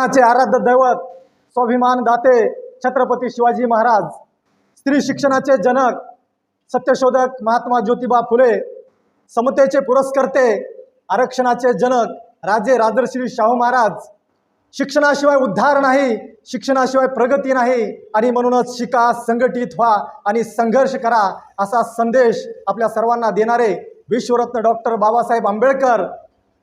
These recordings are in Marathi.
आराध्य दैवत स्वाभिमान दाते छत्रपती शिवाजी महाराज स्त्री शिक्षणाचे जनक सत्यशोधक महात्मा ज्योतिबा फुले समतेचे पुरस्कर्ते आरक्षणाचे जनक राजे राजर्श्री शाहू महाराज. शिक्षणाशिवाय उद्धार नाही शिक्षणाशिवाय प्रगती नाही आणि म्हणूनच शिका संघटित व्हा आणि संघर्ष करा असा संदेश आपल्या सर्वांना देणारे विश्वरत्न डॉक्टर बाबासाहेब आंबेडकर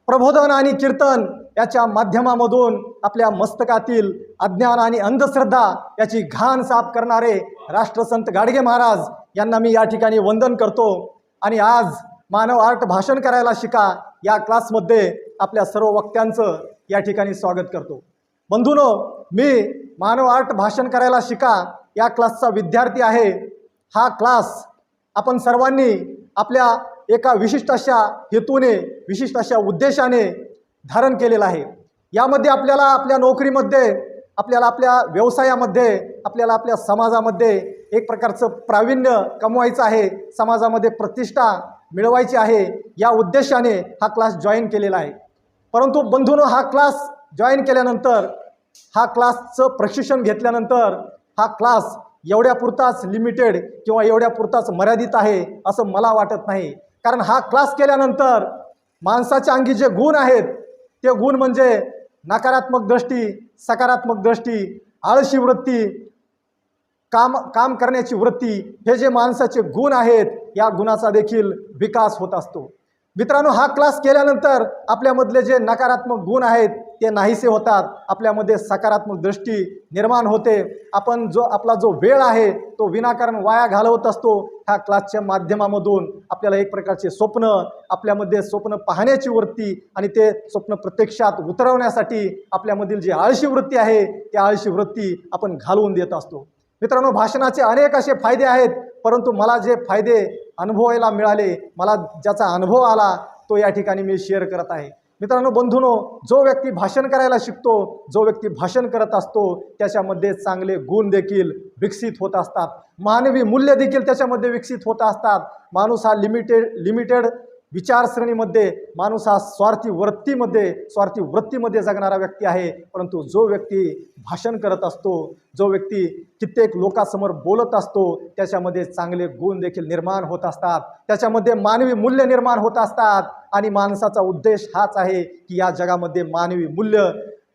प्रबोधन आणि कीर्तन याच्या माध्यमामधून आपल्या मस्तकातील अज्ञान आणि अंधश्रद्धा याची घाण साफ करणारे राष्ट्रसंत गाडगे महाराज यांना मी या ठिकाणी वंदन करतो. आणि आज मानव आर्ट भाषण करायला शिका या क्लासमध्ये आपल्या सर्व वक्त्यांचं या ठिकाणी स्वागत करतो. बंधूनो मी मानव आर्ट भाषण करायला शिका या क्लासचा विद्यार्थी आहे. हा क्लास आपण सर्वांनी आपल्या एका विशिष्ट अशा हेतूने विशिष्ट अशा उद्देशाने धारण केलेला आहे. यामध्ये आपल्याला आपल्या नोकरीमध्ये आपल्याला आपल्या व्यवसायामध्ये आपल्याला आपल्या समाजामध्ये एक प्रकारचं प्रावीण्य कमवायचं आहे समाजामध्ये प्रतिष्ठा मिळवायची आहे या उद्देशाने हा क्लास जॉईन केलेला आहे. परंतु बंधूनं हा क्लास जॉईन केल्यानंतर हा क्लासचं प्रशिक्षण घेतल्यानंतर हा क्लास एवढ्यापुरताच लिमिटेड किंवा एवढ्यापुरताच मर्यादित आहे असं मला वाटत नाही. कारण हा क्लास केल्यानंतर माणसाच्या अंगी जे गुण आहेत ते गुण म्हणजे नकारात्मक दृष्टी सकारात्मक दृष्टी आळशी वृत्ती काम काम करण्याची वृत्ती हे जे माणसाचे गुण आहेत या गुणाचा देखील विकास होत असतो. मित्रांनो हा क्लास केल्यानंतर आपल्यामधले जे नकारात्मक गुण आहेत ते नाहीसे होतात. आपल्यामध्ये सकारात्मक दृष्टी निर्माण होते. आपण जो आपला जो वेळ आहे तो विनाकारण वाया घालवत असतो. ह्या क्लासच्या माध्यमामधून आपल्याला एक प्रकारचे स्वप्न आपल्यामध्ये स्वप्न पाहण्याची वृत्ती आणि ते स्वप्न प्रत्यक्षात उतरवण्यासाठी आपल्यामधील जी आळशी वृत्ती आहे ती आळशी वृत्ती आपण घालवून देत असतो. मित्रांनो भाषणाचे अनेक असे फायदे आहेत परंतु मला जे फायदे अनुभवायला मिळाले मला ज्याचा अनुभव आला तो या ठिकाणी मी शेअर करत आहे. मित्रांनो बंधूनो जो व्यक्ती भाषण करायला शिकतो जो व्यक्ती भाषण करत असतो त्याच्यामध्ये चांगले गुण देखील विकसित होत असतात. मानवी मूल्य देखील त्याच्यामध्ये विकसित होत असतात. माणूस हा लिमिटेड लिमिटेड विचारसरणीमध्ये माणूस हा स्वार्थी वृत्तीमध्ये स्वार्थी वृत्तीमध्ये जगणारा व्यक्ती आहे. परंतु जो व्यक्ती भाषण करत असतो जो व्यक्ती कित्येक लोकांसमोर बोलत असतो त्याच्यामध्ये चांगले गुण देखील निर्माण होत असतात. त्याच्यामध्ये मानवी मूल्य निर्माण होत असतात. आणि माणसाचा उद्देश हाच आहे की या जगामध्ये मानवी मूल्य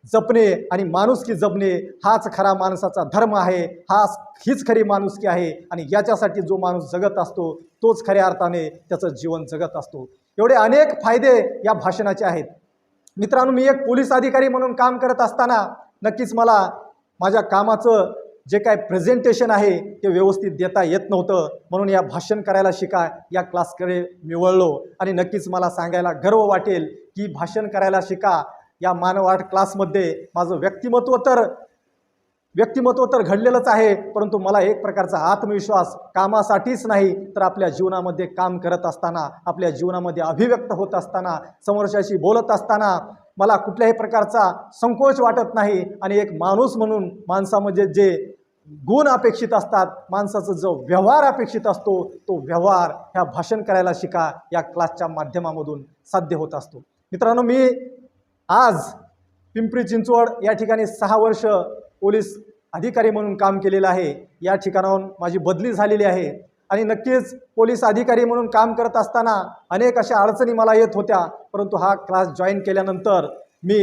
जपणे आणि माणुसकी जपणे हाच खरा माणसाचा धर्म आहे हाच हीच खरी माणुसकी आहे आणि याच्यासाठी जो माणूस जगत असतो तोच खऱ्या अर्थाने त्याचं जीवन जगत असतो. एवढे अनेक फायदे या भाषणाचे आहेत. मित्रांनो मी एक पोलीस अधिकारी म्हणून काम करत असताना नक्कीच मला माझ्या कामाचं जे काय प्रेझेंटेशन आहे ते व्यवस्थित देता येत नव्हतं. म्हणून या भाषण करायला शिका या क्लासकडे मी वळलो. आणि नक्कीच मला सांगायला गर्व वाटेल की भाषण करायला शिका या मानव आर्ट क्लासमध्ये माझं व्यक्तिमत्व तर व्यक्तिमत्व तर घडलेलंच आहे परंतु मला एक प्रकारचा आत्मविश्वास कामासाठीच नाही तर आपल्या जीवनामध्ये काम करत असताना आपल्या जीवनामध्ये अभिव्यक्त होत असताना समोरच्याशी बोलत असताना मला कुठल्याही प्रकारचा संकोच वाटत नाही. आणि एक माणूस म्हणून माणसामध्ये जे गुण अपेक्षित असतात माणसाचा जो व्यवहार अपेक्षित असतो तो व्यवहार ह्या भाषण करायला शिका या क्लासच्या माध्यमामधून साध्य होत असतो. मित्रांनो मी आज पिंपरी चिंचवड या ठिकाणी सहा वर्ष पोलीस अधिकारी म्हणून काम केलेलं आहे. या ठिकाणाहून माझी बदली झालेली आहे. आणि नक्कीच पोलीस अधिकारी म्हणून काम करत असताना अनेक अशा अडचणी मला येत होत्या. परंतु हा क्लास जॉईन केल्यानंतर मी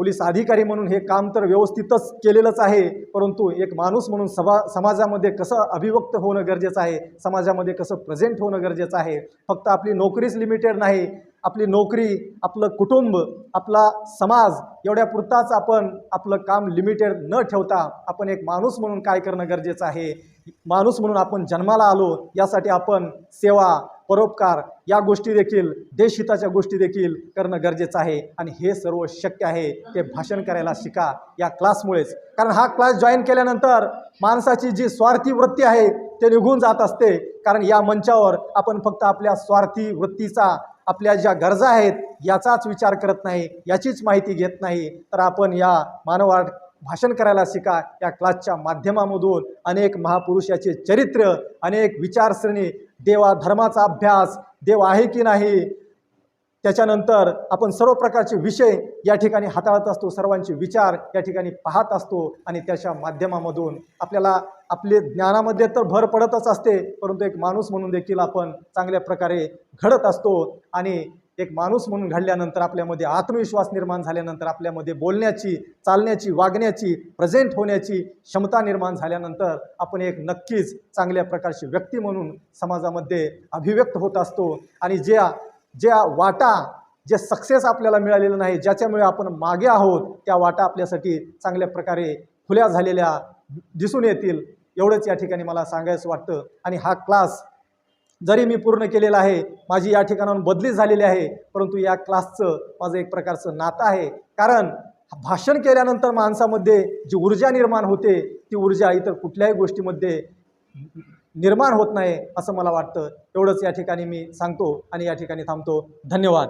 पोलीस अधिकारी म्हणून हे काम तर व्यवस्थितच केलेलंच आहे परंतु एक माणूस म्हणून सभा समाजामध्ये कसं अभिव्यक्त होणं गरजेचं आहे समाजामध्ये कसं प्रेझेंट होणं गरजेचं आहे फक्त आपली नोकरीच लिमिटेड नाही आपली नोकरी आपलं कुटुंब आपला समाज एवढ्या पुरताच आपण आपलं काम लिमिटेड न ठेवता आपण एक माणूस म्हणून काय करणं गरजेचं आहे? माणूस म्हणून आपण जन्माला आलो यासाठी आपण सेवा परोपकार या गोष्टी देखील देशहिताच्या गोष्टी देखील करणं गरजेचं आहे. आणि हे सर्व शक्य आहे ते भाषण करायला शिका या क्लासमुळेच. कारण हा क्लास जॉईन केल्यानंतर माणसाची जी स्वार्थी वृत्ती आहे ते निघून जात असते. कारण या मंचावर आपण फक्त आपल्या स्वार्थी वृत्तीचा आपल्या ज्या गरजा आहेत याचाच विचार करत नाही याचीच माहिती घेत नाही. तर आपण या मानवाट भाषण करायला शिका या क्लासच्या माध्यमामधून. अनेक महापुरुष याचे चरित्र अनेक विचारसरणी देवा धर्माचा अभ्यास देव आहे की नाही? त्याच्यानंतर आपण सर्व प्रकारचे विषय या ठिकाणी हाताळत असतो सर्वांचे विचार या ठिकाणी पाहत असतो आणि त्याच्या माध्यमामधून आपल्याला आपले ज्ञानामध्ये तर भर पडतच असते परंतु एक माणूस म्हणून देखील आपण चांगल्या प्रकारे घडत असतो आणि एक माणूस म्हणून घडल्यानंतर आपल्यामध्ये आत्मविश्वास निर्माण झाल्यानंतर आपल्यामध्ये बोलण्याची चालण्याची वागण्याची प्रेझेंट होण्याची क्षमता निर्माण झाल्यानंतर आपण एक नक्कीच चांगल्या प्रकारची व्यक्ती म्हणून समाजामध्ये अभिव्यक्त होत असतो. आणि ज्या ज्या वाटा जे सक्सेस आपल्याला मिळालेलं नाही ज्याच्यामुळे आपण मागे आहोत त्या वाटा आपल्यासाठी चांगल्या प्रकारे खुल्या झालेल्या दिसून येतील. एवढंच या ठिकाणी मला सांगायचं वाटतं. आणि हा क्लास जरी मी पूर्ण केलेलं आहे माझी या ठिकाणाहून बदली झालेली आहे परंतु या क्लासचं माझं एक प्रकारचं नातं आहे. कारण भाषण केल्यानंतर माणसामध्ये जी ऊर्जा निर्माण होते ती ऊर्जा इतर कुठल्याही गोष्टीमध्ये निर्माण होत नाही असं मला वाटतं. एवढंच या ठिकाणी मी सांगतो आणि या ठिकाणी थांबतो. धन्यवाद.